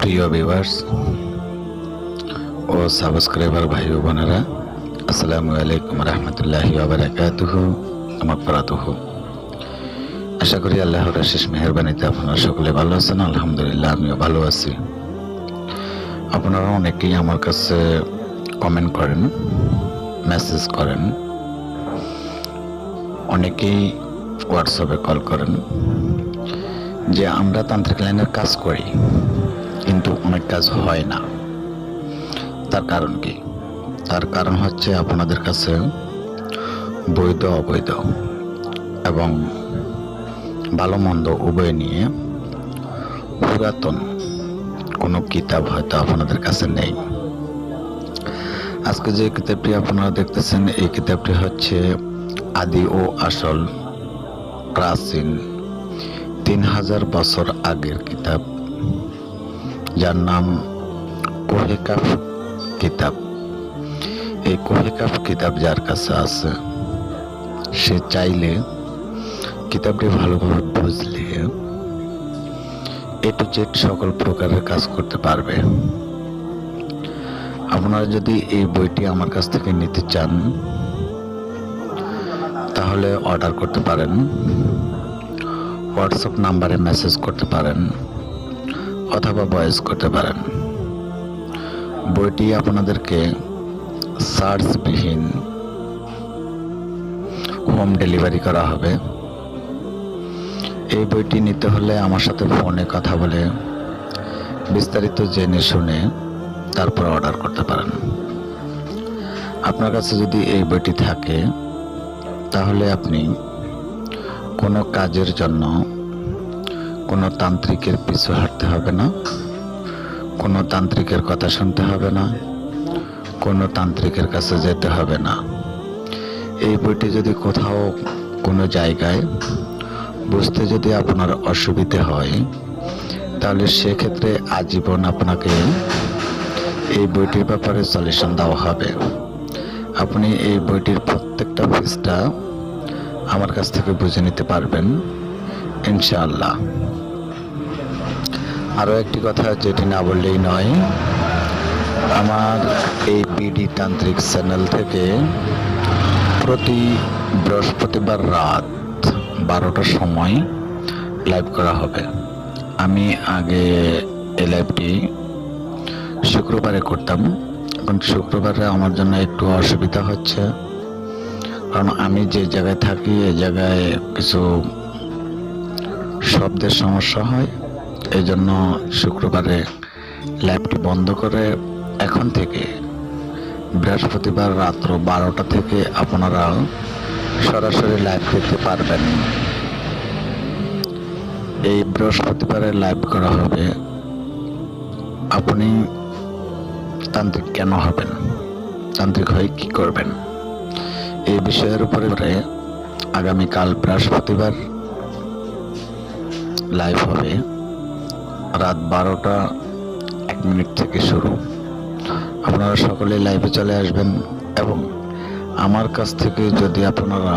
প্রিয় ভিউয়ার্স ও সাবস্ক্রাইবার ভাই বোনেরা, আসসালামু আলাইকুম রহমতুল্লাহি ওবারাকাতুহু মাগফিরাতুহু আশা করি আল্লাহর শেষ মেহেরবানিতে আপনারা সকলে ভালো আছেন, আলহামদুলিল্লাহ, আমিও ভালো আছি। আপনারা অনেকেই আমার কাছে কমেন্ট করেন মেসেজ করেন। অনেকেই হোয়াটসঅ্যাপে কল করেন যে আমরা তান্ত্রিক লাইনের কাজ করি। কিন্তু অনেক কাজ হয় না। তার কারণ কি? তার কারণ হচ্ছে আপনাদের কাছে বৈধ, অবৈধ এবং ভালো মন্দ উভয় নিয়ে পুরাতন কোনো কিতাব হয়তো আপনাদের কাছে নেই। আজকে যে কিতাবটি আপনারা দেখতেছেন, এই কিতাবটি হচ্ছে আদি ও আসল প্রাচীন তিন হাজার বছর আগের কিতাব। যার নাম কোহেকাফ কিতাব। এই কোহেকাফ কিতাব যার কাছে আছে, সে চাইলে কিতাবটি ভালোভাবে বুঝলে এ টু জেড সকল প্রকারের কাজ করতে পারবে। আপনারা যদি এই বইটি আমার কাছ থেকে নিতে চান, তাহলে অর্ডার করতে পারেন। হোয়াটসঅ্যাপ নাম্বারে মেসেজ করতে পারেন। অথবা ভয়েস করতে পারেন। বইটি আপনাদেরকে চার্জবিহীন হোম ডেলিভারি করা হবে। এই বইটি নিতে হলে আমার সাথে ফোনে কথা বলে বিস্তারিত জেনে শুনে তারপর অর্ডার করতে পারেন। আপনার কাছে যদি এই বইটি থাকে, তাহলে আপনি কোনো কাজের জন্য কোনো তান্ত্রিকের পিছু হাঁটতে হবে না। কোনো তান্ত্রিকের কথা শুনতে হবে না। কোনো তান্ত্রিকের কাছে যেতে হবে না। এই বইটি যদি কোথাও কোনো জায়গায় বুঝতে যদি আপনার অসুবিধে হয়, তাহলে সেক্ষেত্রে আজীবন আপনাকে এই বইটির ব্যাপারে সলিউশন দেওয়া হবে। আপনি এই বইটির প্রত্যেকটা ফিসটা আমার কাছ থেকে বুঝে নিতে পারবেন। ইনশাআল্লাহ। আরও একটি কথা যেটি না বললেই নয়। আমার এই বিডি তান্ত্রিক চ্যানেল থেকে প্রতি বৃহস্পতিবার রাত বারোটার সময় লাইভ করা হবে। আমি আগে এই লাইভটি শুক্রবারে করতাম, এখন শুক্রবারে আমার জন্য একটু অসুবিধা হচ্ছে। কারণ আমি যে জায়গায় থাকি এই জায়গায় কিছু শব্দের সমস্যা হয়। এই জন্য শুক্রবারে ল্যাবটি বন্ধ করে এখন থেকে বৃহস্পতিবার রাত্র বারোটা থেকে আপনারা সরাসরি লাইভ দেখতে পারবেন। এই বৃহস্পতিবারে লাইভ করা হবে। আপনি তান্ত্রিক কেন হবেন? তান্ত্রিক হয়ে কি করবেন? এই বিষয়ের উপরে আগামীকাল বৃহস্পতিবার লাইভ হবে। রাত বারোটা এক মিনিট থেকে শুরু। আপনারা সকলে লাইভে চলে আসবেন এবং আমার কাছ থেকে যদি আপনারা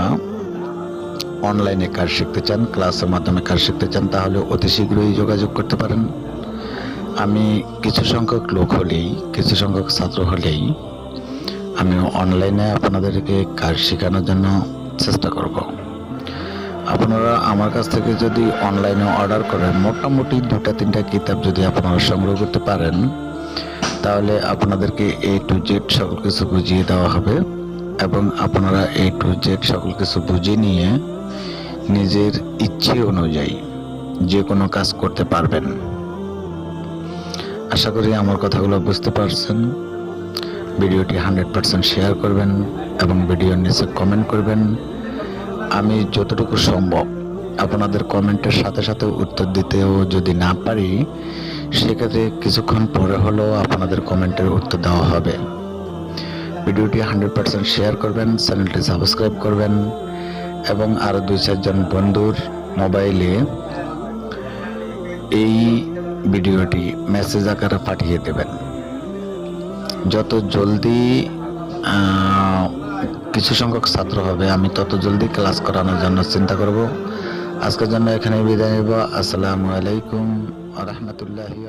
অনলাইনে কাজ শিখতে চান ক্লাসের মাধ্যমে কাজ শিখতে চান, তাহলে অতি শীঘ্রই যোগাযোগ করতে পারেন। আমি কিছু সংখ্যক লোক হলেই, কিছু সংখ্যক ছাত্র হলেই আমি অনলাইনে আপনাদেরকে কাজ শেখানোর জন্য চেষ্টা করব। আপনারা আমার কাছ থেকে যদি অনলাইনে অর্ডার করেন, মোটামুটি দুটা তিনটা কিতাব যদি আপনারা সংগ্রহ করতে পারেন, তাহলে আপনাদেরকে এ টু জেড সকল কিছু বুঝিয়ে দেওয়া হবে এবং আপনারা এ টু জেড সকল কিছু বুঝে নিয়ে নিজের ইচ্ছে অনুযায়ী যে কোনো কাজ করতে পারবেন। আশা করি আমার কথাগুলো বুঝতে পারছেন। ভিডিওটি হান্ড্রেড পার্সেন্ট শেয়ার করবেন এবং ভিডিওর নিচে কমেন্ট করবেন। আমি যতটুকু সম্ভব আপনাদের কমেন্টের সাথে সাথে উত্তর দিতেও যদি না পারি, সেক্ষেত্রে কিছুক্ষণ পরে হলেও আপনাদের কমেন্টের উত্তর দেওয়া হবে। ভিডিওটি হান্ড্রেড পার্সেন্ট শেয়ার করবেন, চ্যানেলটি সাবস্ক্রাইব করবেন, এবং আরও দুই চারজন বন্ধুর মোবাইলে এই ভিডিওটি মেসেজ আকারে পাঠিয়ে দেবেন। যত জলদি কিছু সংখ্যক ছাত্র হবে। আমি তত জলদি ক্লাস করানোর জন্য চিন্তা করব। আজকের জন্য এখানে বিদায় নেব। আসসালামু আলাইকুম রহমতুল্লাহি